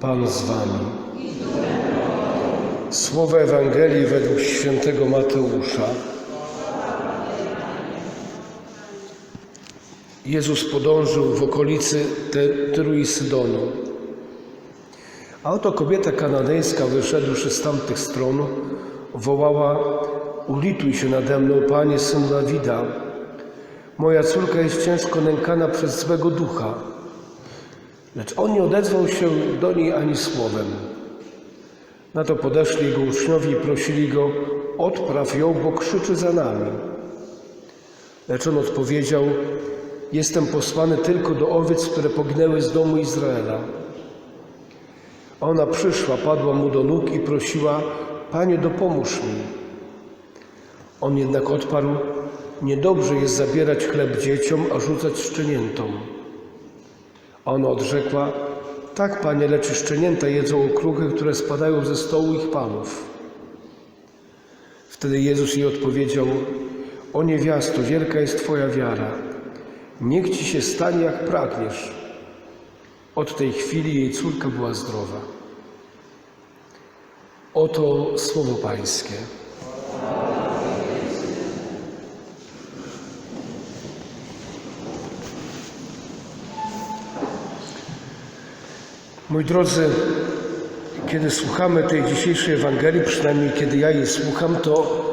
Pan z wami. Słowa Ewangelii według świętego Mateusza. Jezus podążył w okolicy Ty- Tyru i Sydonu. A oto kobieta kananejska, wyszedłszy z tamtych stron, wołała: Ulituj się nade mną, panie syn Dawida. Moja córka jest ciężko nękana przez złego ducha. Lecz on nie odezwał się do niej ani słowem. Na to podeszli jego uczniowie i prosili go: Odpraw ją, bo krzyczy za nami. Lecz on odpowiedział: Jestem posłany tylko do owiec, które pognęły z domu Izraela. Ona przyszła, padła mu do nóg i prosiła: Panie, dopomóż mi. On jednak odparł: Niedobrze jest zabierać chleb dzieciom, a rzucać szczeniętom. A ona odrzekła: Tak, panie, lecz szczenięta jedzą okruchy, które spadają ze stołu ich panów. Wtedy Jezus jej odpowiedział: O niewiasto, wielka jest Twoja wiara. Niech ci się stanie, jak pragniesz. Od tej chwili jej córka była zdrowa. Oto słowo Pańskie. Moi drodzy, kiedy słuchamy tej dzisiejszej Ewangelii, przynajmniej kiedy ja jej słucham, to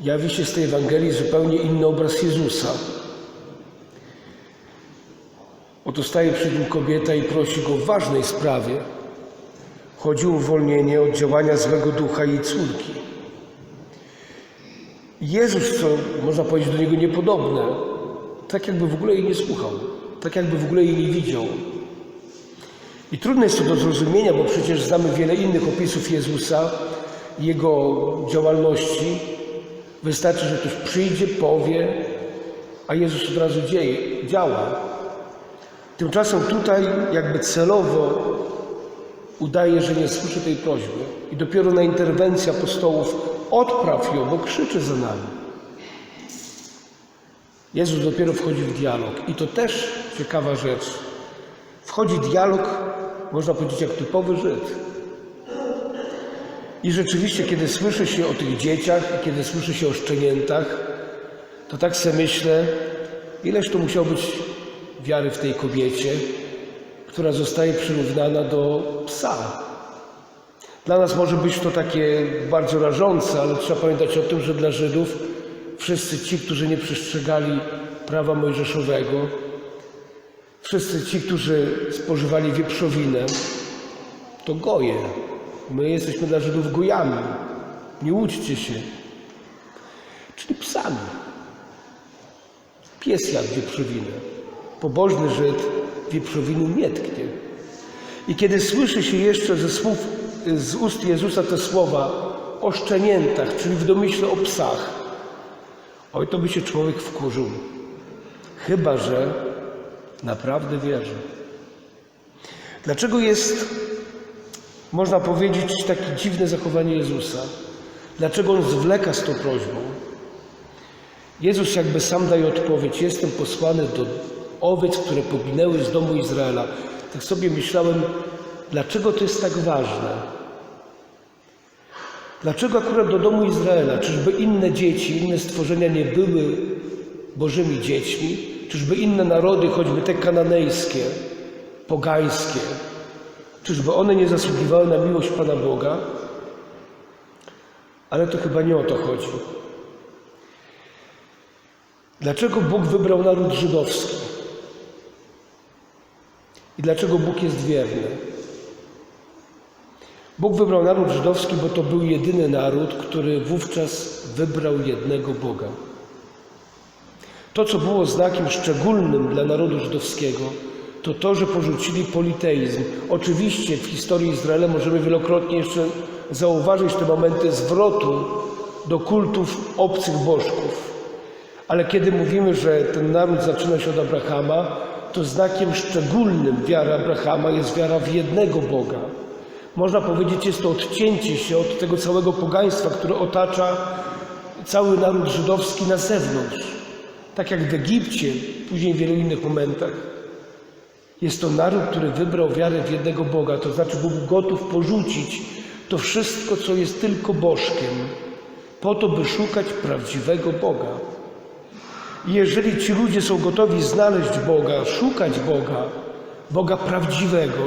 jawi się z tej Ewangelii zupełnie inny obraz Jezusa. Oto staje przed nim kobieta i prosi go w ważnej sprawie. Chodzi o uwolnienie od działania złego ducha jej córki. Jezus, co można powiedzieć do niego niepodobne, tak jakby w ogóle jej nie słuchał, tak jakby w ogóle jej nie widział. I trudne jest to do zrozumienia, bo przecież znamy wiele innych opisów Jezusa, Jego działalności. Wystarczy, że ktoś przyjdzie, powie, a Jezus od razu dzieje, działa. Tymczasem tutaj jakby celowo udaje, że nie słyszy tej prośby. I dopiero na interwencję apostołów odpraw ją, bo krzyczy za nami. Jezus dopiero wchodzi w dialog. I to też ciekawa rzecz. Wchodzi dialog, można powiedzieć, jak typowy Żyd. I rzeczywiście, kiedy słyszy się o tych dzieciach, kiedy słyszy się o szczeniętach, to tak sobie myślę, ileż to musiało być wiary w tej kobiecie, która zostaje przyrównana do psa. Dla nas może być to takie bardzo rażące, ale trzeba pamiętać o tym, że dla Żydów wszyscy ci, którzy nie przestrzegali prawa mojżeszowego, wszyscy ci, którzy spożywali wieprzowinę, to goje. My jesteśmy dla Żydów gojami. Nie łudźcie się. Czyli psami. Pies jadł wieprzowinę. Pobożny Żyd wieprzowiny nie tknie. I kiedy słyszy się jeszcze ze słów, z ust Jezusa te słowa o szczeniętach, czyli w domyśle o psach, oj, to by się człowiek wkurzył. Chyba, że naprawdę wierzy. Dlaczego jest, można powiedzieć, takie dziwne zachowanie Jezusa? Dlaczego On zwleka z tą prośbą? Jezus jakby sam daje odpowiedź. Jestem posłany do owiec, które poginęły z domu Izraela. Tak sobie myślałem, dlaczego to jest tak ważne? Dlaczego akurat do domu Izraela? Czyżby inne dzieci, inne stworzenia nie były Bożymi dziećmi? Czyżby inne narody, choćby te kananejskie, pogańskie, czyżby one nie zasługiwały na miłość Pana Boga? Ale to chyba nie o to chodzi. Dlaczego Bóg wybrał naród żydowski? I dlaczego Bóg jest wierny? Bóg wybrał naród żydowski, bo to był jedyny naród, który wówczas wybrał jednego Boga. To, co było znakiem szczególnym dla narodu żydowskiego, to to, że porzucili politeizm. Oczywiście w historii Izraela możemy wielokrotnie jeszcze zauważyć te momenty zwrotu do kultów obcych bożków. Ale kiedy mówimy, że ten naród zaczyna się od Abrahama, to znakiem szczególnym wiary Abrahama jest wiara w jednego Boga. Można powiedzieć, jest to odcięcie się od tego całego pogaństwa, które otacza cały naród żydowski na zewnątrz. Tak jak w Egipcie, później w wielu innych momentach. Jest to naród, który wybrał wiarę w jednego Boga, to znaczy był gotów porzucić to wszystko, co jest tylko bożkiem, po to, by szukać prawdziwego Boga. I jeżeli ci ludzie są gotowi znaleźć Boga, szukać Boga, Boga prawdziwego,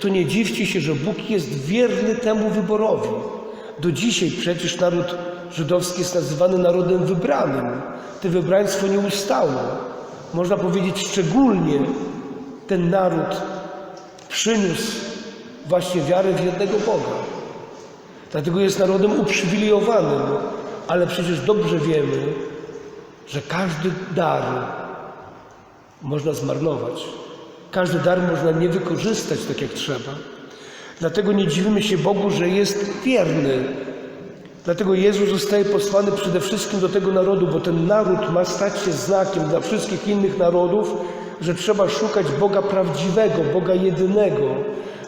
to nie dziwcie się, że Bóg jest wierny temu wyborowi. Do dzisiaj przecież naród żydowski jest nazywany narodem wybranym. To wybraństwo nie ustało. Można powiedzieć szczególnie ten naród przyniósł właśnie wiarę w jednego Boga. Dlatego jest narodem uprzywilejowanym, ale przecież dobrze wiemy, że każdy dar można zmarnować. Każdy dar można nie wykorzystać tak jak trzeba. Dlatego nie dziwimy się Bogu, że jest wierny. Dlatego Jezus zostaje posłany przede wszystkim do tego narodu, bo ten naród ma stać się znakiem dla wszystkich innych narodów, że trzeba szukać Boga prawdziwego, Boga jedynego,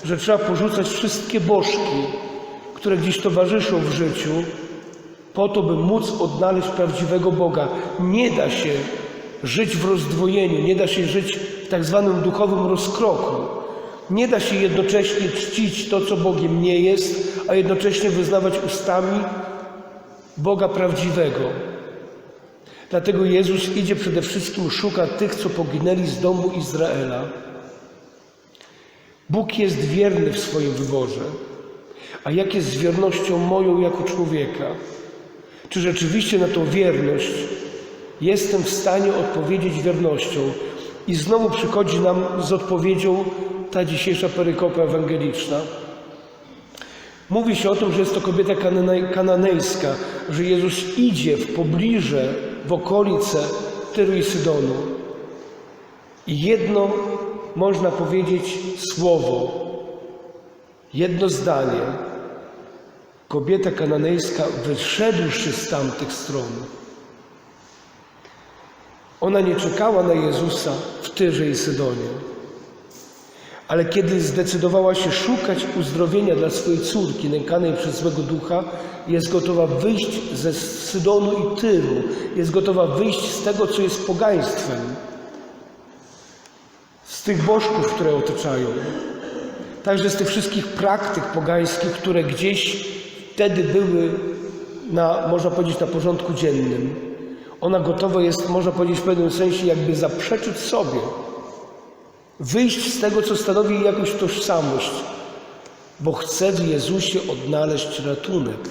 że trzeba porzucać wszystkie bożki, które gdzieś towarzyszą w życiu, po to, by móc odnaleźć prawdziwego Boga. Nie da się żyć w rozdwojeniu, nie da się żyć w tak zwanym duchowym rozkroku. Nie da się jednocześnie czcić to, co Bogiem nie jest, a jednocześnie wyznawać ustami Boga prawdziwego. Dlatego Jezus idzie przede wszystkim, szuka tych, co poginęli z domu Izraela. Bóg jest wierny w swoim wyborze. A jak jest z wiernością moją jako człowieka? Czy rzeczywiście na tą wierność jestem w stanie odpowiedzieć wiernością? I znowu przychodzi nam z odpowiedzią ta dzisiejsza perykopa ewangeliczna. Mówi się o tym, że jest to kobieta kananejska, że Jezus idzie w pobliże, w okolice Tyru i Sydonu. I jedno można powiedzieć słowo, jedno zdanie. Kobieta kananejska, wyszedłszy z tamtych stron, ona nie czekała na Jezusa w Tyrze i Sydonie, ale kiedy zdecydowała się szukać uzdrowienia dla swojej córki nękanej przez złego ducha, jest gotowa wyjść ze Sydonu i Tyru, jest gotowa wyjść z tego, co jest pogaństwem, z tych bożków, które otaczają, także z tych wszystkich praktyk pogańskich, które gdzieś wtedy były, na, można powiedzieć, na porządku dziennym. Ona gotowa jest, można powiedzieć, w pewnym sensie, jakby zaprzeczyć sobie, wyjść z tego, co stanowi jakąś tożsamość, bo chce w Jezusie odnaleźć ratunek.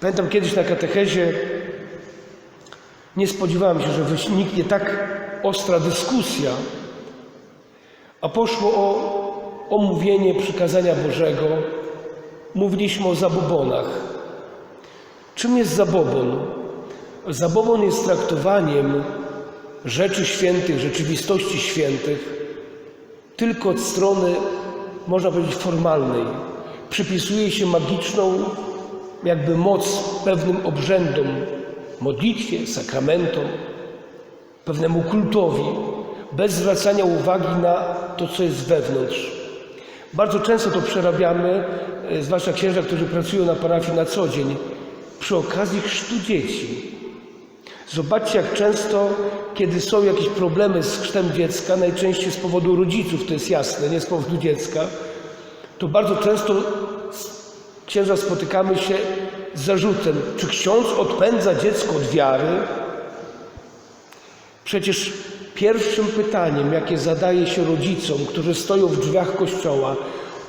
Pamiętam kiedyś na katechezie, nie spodziewałem się, że wyniknie tak ostra dyskusja, a poszło o omówienie przykazania Bożego. Mówiliśmy o zabobonach. Czym jest zabobon? Zabobon jest traktowaniem rzeczy świętych, rzeczywistości świętych tylko od strony, można powiedzieć, formalnej. Przypisuje się magiczną jakby moc pewnym obrzędom, modlitwie, sakramentom, pewnemu kultowi, bez zwracania uwagi na to, co jest wewnątrz. Bardzo często to przerabiamy, e, zwłaszcza księża, którzy pracują na parafii na co dzień, przy okazji chrztu dzieci. Zobaczcie, jak często, kiedy są jakieś problemy z chrztem dziecka, najczęściej z powodu rodziców, to jest jasne, nie z powodu dziecka, to bardzo często księża spotykamy się z zarzutem, czy ksiądz odpędza dziecko od wiary? Przecież pierwszym pytaniem, jakie zadaje się rodzicom, którzy stoją w drzwiach kościoła,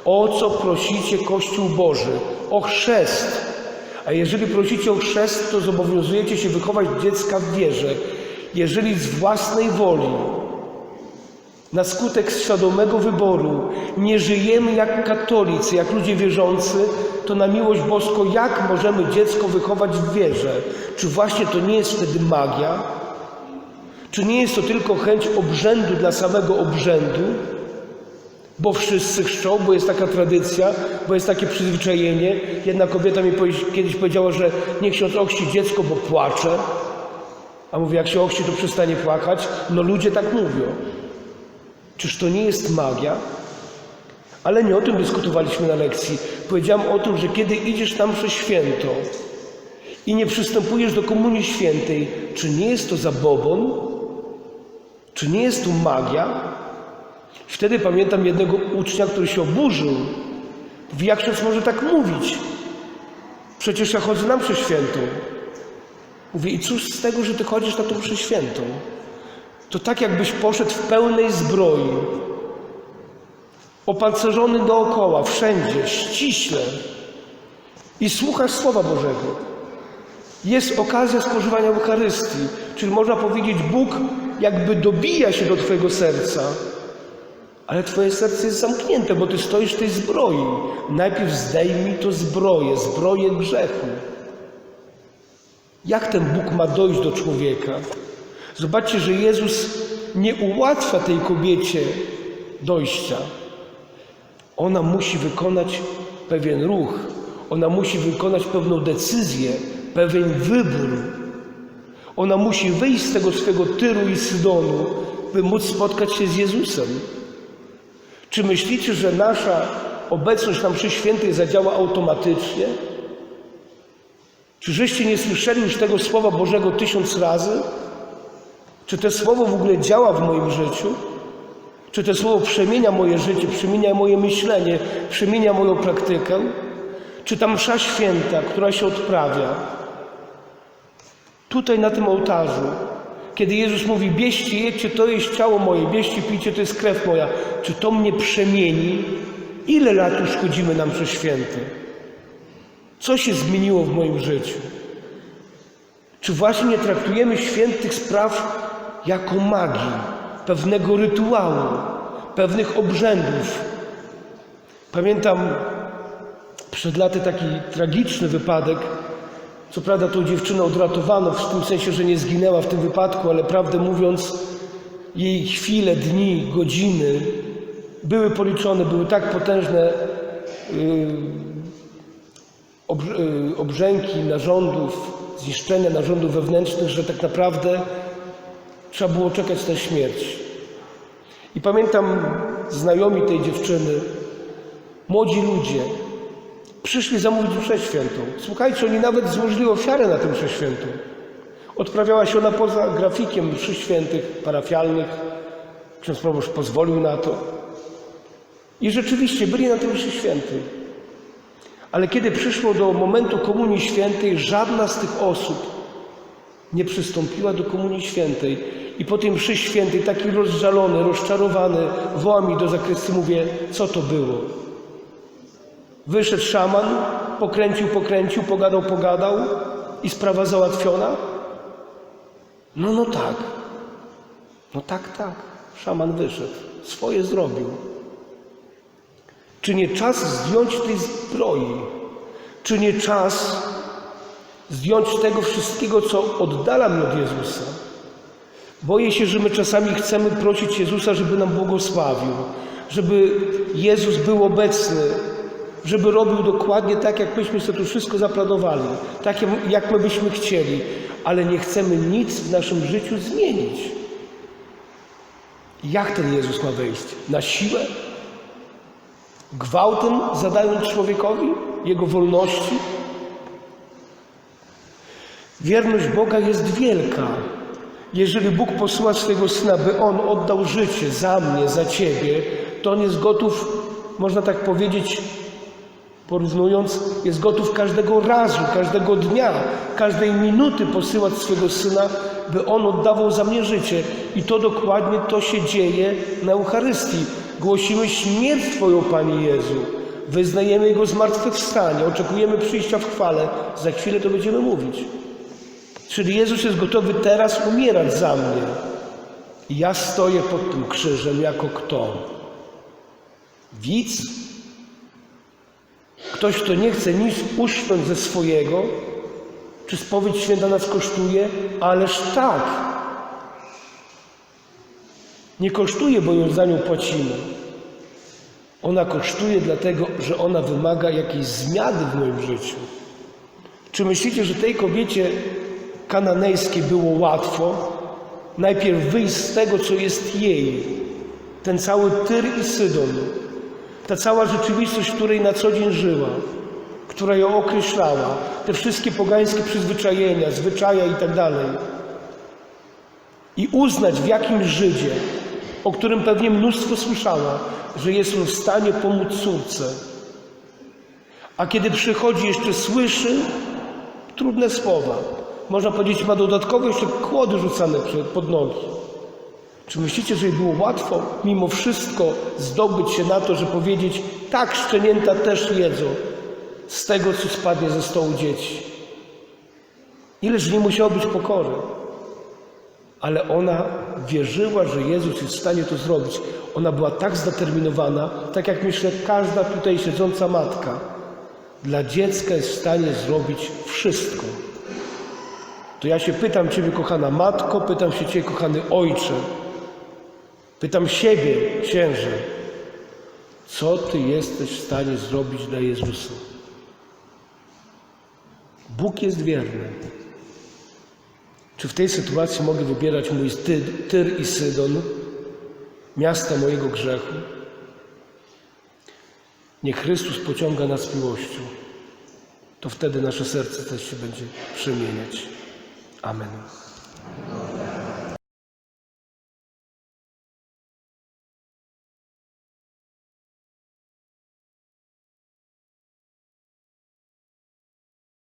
o co prosicie Kościół Boży? O chrzest. A jeżeli prosicie o chrzest, to zobowiązujecie się wychować dziecka w wierze. Jeżeli z własnej woli, na skutek świadomego wyboru, nie żyjemy jak katolicy, jak ludzie wierzący, to na miłość boską, jak możemy dziecko wychować w wierze? Czy właśnie to nie jest wtedy magia? Czy nie jest to tylko chęć obrzędu dla samego obrzędu? Bo wszyscy chrzczą, bo jest taka tradycja, bo jest takie przyzwyczajenie. Jedna kobieta mi kiedyś powiedziała, że niech ksiądz ochrzci dziecko, bo płacze. A mówię, jak się ochrzci, to przestanie płakać. No ludzie tak mówią. Czyż to nie jest magia? Ale nie o tym dyskutowaliśmy na lekcji. Powiedziałam o tym, że kiedy idziesz tam przez święto i nie przystępujesz do Komunii Świętej, czy nie jest to zabobon? Czy nie jest to magia? Wtedy pamiętam jednego ucznia, który się oburzył. Mówi, jak ksiądz może tak mówić? Przecież ja chodzę na mszę świętą. Mówię, i cóż z tego, że ty chodzisz na tą mszę świętą? To tak jakbyś poszedł w pełnej zbroi, opancerzony dookoła, wszędzie, ściśle i słuchasz Słowa Bożego. Jest okazja spożywania Eucharystii, czyli można powiedzieć, Bóg jakby dobija się do Twojego serca, ale Twoje serce jest zamknięte, bo Ty stoisz w tej zbroi. Najpierw zdejmij to zbroję, zbroję grzechu. Jak ten Bóg ma dojść do człowieka? Zobaczcie, że Jezus nie ułatwia tej kobiecie dojścia. Ona musi wykonać pewien ruch, ona musi wykonać pewną decyzję, pewien wybór. Ona musi wyjść z tego swego Tyru i Sydonu, by móc spotkać się z Jezusem. Czy myślicie, że nasza obecność na mszy świętej zadziała automatycznie? Czy żeście nie słyszeli już tego Słowa Bożego tysiąc razy? Czy to Słowo w ogóle działa w moim życiu? Czy to Słowo przemienia moje życie, przemienia moje myślenie, przemienia moją praktykę? Czy ta msza święta, która się odprawia, tutaj na tym ołtarzu, kiedy Jezus mówi, bierzcie, jedźcie, to jest ciało moje, bierzcie, pijcie, to jest krew moja, czy to mnie przemieni? Ile lat już chodzimy na msze święte? Co się zmieniło w moim życiu? Czy właśnie nie traktujemy świętych spraw jako magii, pewnego rytuału, pewnych obrzędów? Pamiętam przed laty taki tragiczny wypadek. Co prawda tą dziewczynę odratowano, w tym sensie, że nie zginęła w tym wypadku, ale prawdę mówiąc, jej chwile, dni, godziny były policzone, były tak potężne yy, obrz- yy, obrzęki narządów, zniszczenia narządów wewnętrznych, że tak naprawdę trzeba było czekać na śmierć. I pamiętam znajomi tej dziewczyny, młodzi ludzie, przyszli zamówić mszę świętą. Słuchajcie, oni nawet złożyli ofiarę na tę mszę. Odprawiała się ona poza grafikiem mszy świętych parafialnych. Ksiądz proboszcz pozwolił na to. I rzeczywiście byli na tej mszy świętej. Ale kiedy przyszło do momentu Komunii Świętej, żadna z tych osób nie przystąpiła do Komunii Świętej. I po tej mszy świętej, taki rozżalony, rozczarowany, woła mi do zakrystii, mówię, co to było? Wyszedł szaman, pokręcił, pokręcił, pogadał, pogadał i sprawa załatwiona? No, no tak. No tak, tak. Szaman wyszedł. Swoje zrobił. Czy nie czas zdjąć tej zbroi? Czy nie czas zdjąć tego wszystkiego, co oddala mnie od Jezusa? Boję się, że my czasami chcemy prosić Jezusa, żeby nam błogosławił, żeby Jezus był obecny, żeby robił dokładnie tak, jak myśmy sobie to wszystko zaplanowali, tak jak my byśmy chcieli, ale nie chcemy nic w naszym życiu zmienić. Jak ten Jezus ma wejść? Na siłę? Gwałtem zadając człowiekowi jego wolności? Wierność Boga jest wielka. Jeżeli Bóg posła swego Syna, by On oddał życie za mnie, za Ciebie, to On jest gotów, można tak powiedzieć, porównując, jest gotów każdego razu, każdego dnia, każdej minuty posyłać swego Syna, by On oddawał za mnie życie. I to dokładnie to się dzieje na Eucharystii. Głosimy śmierć Twoją, Panie Jezu. Wyznajemy Jego zmartwychwstanie, oczekujemy przyjścia w chwale. Za chwilę to będziemy mówić. Czyli Jezus jest gotowy teraz umierać za mnie. I ja stoję pod tym krzyżem jako kto? Widz? Ktoś, kto nie chce nic uszcząć ze swojego? Czy spowiedź święta nas kosztuje? Ależ tak. Nie kosztuje, bo ją za nią płacimy. Ona kosztuje dlatego, że ona wymaga jakiejś zmiany w moim życiu. Czy myślicie, że tej kobiecie kananejskiej było łatwo najpierw wyjść z tego, co jest jej, ten cały Tyr i Sydon, ta cała rzeczywistość, w której na co dzień żyła, która ją określała, te wszystkie pogańskie przyzwyczajenia, zwyczaje i tak. I uznać w jakimś Żydzie o którym pewnie mnóstwo słyszała, że jest on w stanie pomóc córce. A kiedy przychodzi, jeszcze słyszy trudne słowa. Można powiedzieć, ma dodatkowo jeszcze kłody rzucane pod nogi. Czy myślicie, że jej było łatwo mimo wszystko zdobyć się na to, że powiedzieć, tak, szczenięta też jedzą z tego, co spadnie ze stołu dzieci? Ileż nie musiało być pokory. Ale ona wierzyła, że Jezus jest w stanie to zrobić. Ona była tak zdeterminowana, tak jak myślę każda tutaj siedząca matka. Dla dziecka jest w stanie zrobić wszystko. To ja się pytam Ciebie, kochana matko, pytam się Ciebie, kochany ojcze, pytam siebie, księże, co Ty jesteś w stanie zrobić dla Jezusa? Bóg jest wierny. Czy w tej sytuacji mogę wybierać mój Tyr, i Sydon, miasta mojego grzechu? Niech Chrystus pociąga nas miłością. To wtedy nasze serce też się będzie przemieniać. Amen.